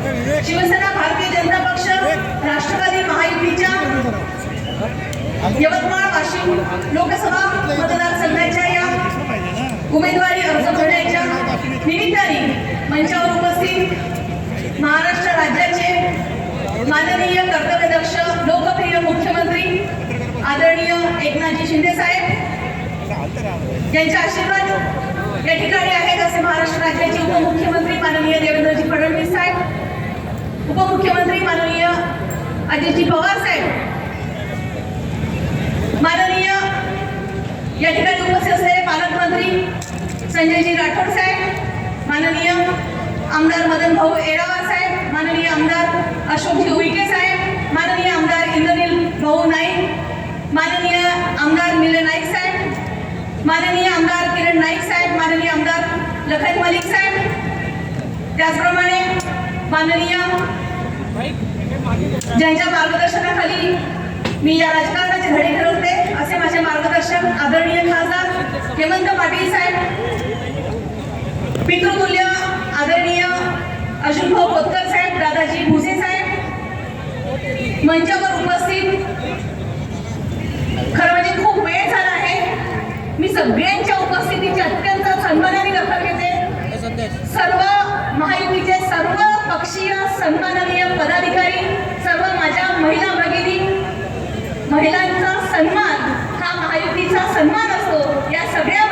शिवसेना भारतीय जनता पक्ष राष्ट्रवादी महायुतीच्या यवतमाळ वाशिम लोकसभा मतदारसंघाच्या या उमेदवारी अर्ज भरण्याच्या निमित्ताने मंचावर उपस्थित महाराष्ट्र राज्याचे माननीय कर्तव्यदक्ष लोकप्रिय मुख्यमंत्री आदरणीय एकनाथजी शिंदे साहेब यांचे आशीर्वाद या ठिकाणी आहेत असे महाराष्ट्र राज्याचे उपमुख्यमंत्री माननीय देवेंद्रजी फडणवीस साहेब उपमुख्यमंत्री माननीय अजितजी पवार साहेब माननीय या ठिकाणी उपस्थित असलेले पालकमंत्री संजयजी राठोड साहेब माननीय आमदार मदन भाऊ येरावार साहेब माननीय आमदार अशोकजी उईके साहेब माननीय आमदार इंद्रनील भाऊ नाईक माननीय आमदार निले नाईक साहेब माननीय आमदार किरण नाईक साहेब माननीय आमदार लखन मलिक साहेब त्याचप्रमाणे माननीय ज्यांच्या मार्गदर्शनाखाली मी या राजकारणाचे धडे ठरवते असे माझे मार्गदर्शक आदरणीय खासदार हेमंत पाटील साहेब. पितृमूल्य आदरणीय अशोकभाऊ कोतकर साहेब दादाजी भुसे साहेब. मंचावर उपस्थित. खरं म्हणजे खूप वेळ झाला आहे. मी सगळ्यांच्या उपस्थितीची अत्यंत सन्मानाने दखल घेते. सर्व महायुतीचे सर्व पक्षीय महिलांचा सन्मान हा महायुतीचा सन्मान असतो. या सगळ्या